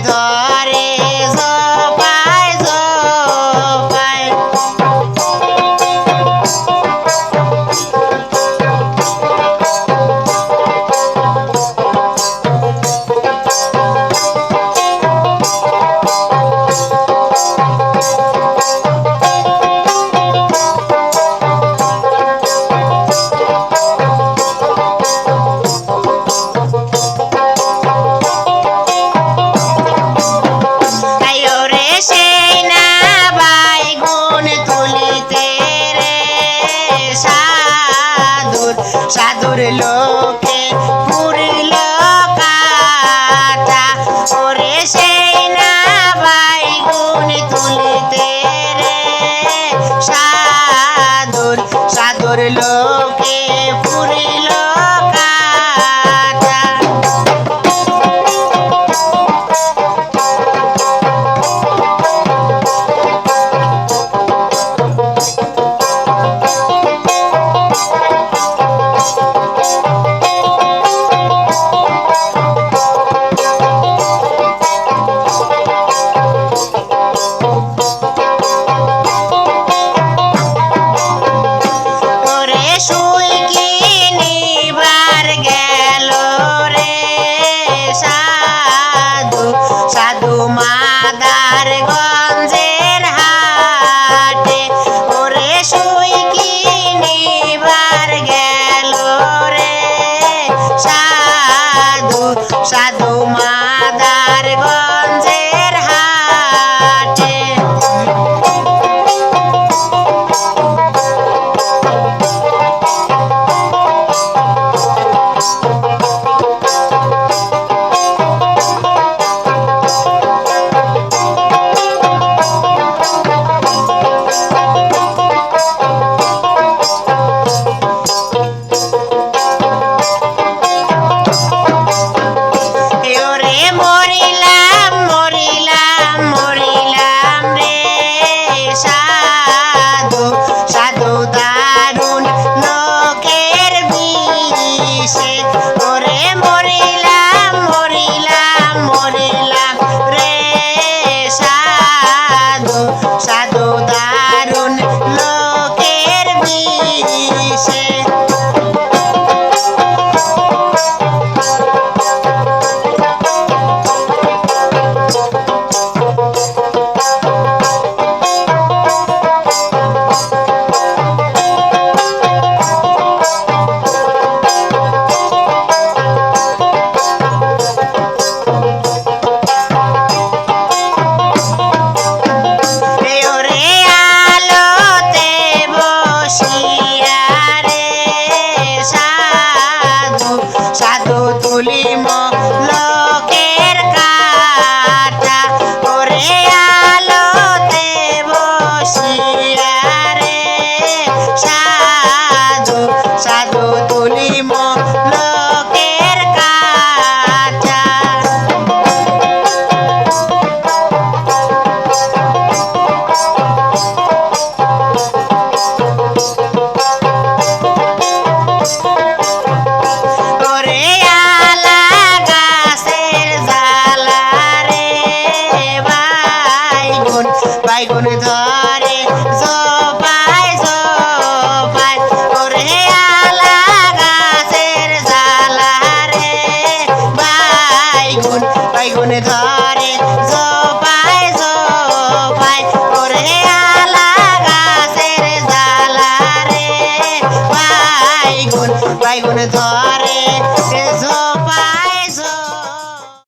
ধরে ধরে বেগুন ধরে জপায় জপায় ওরে আলা গাছের জালা রে। বাইগুন বাইগুন ধরে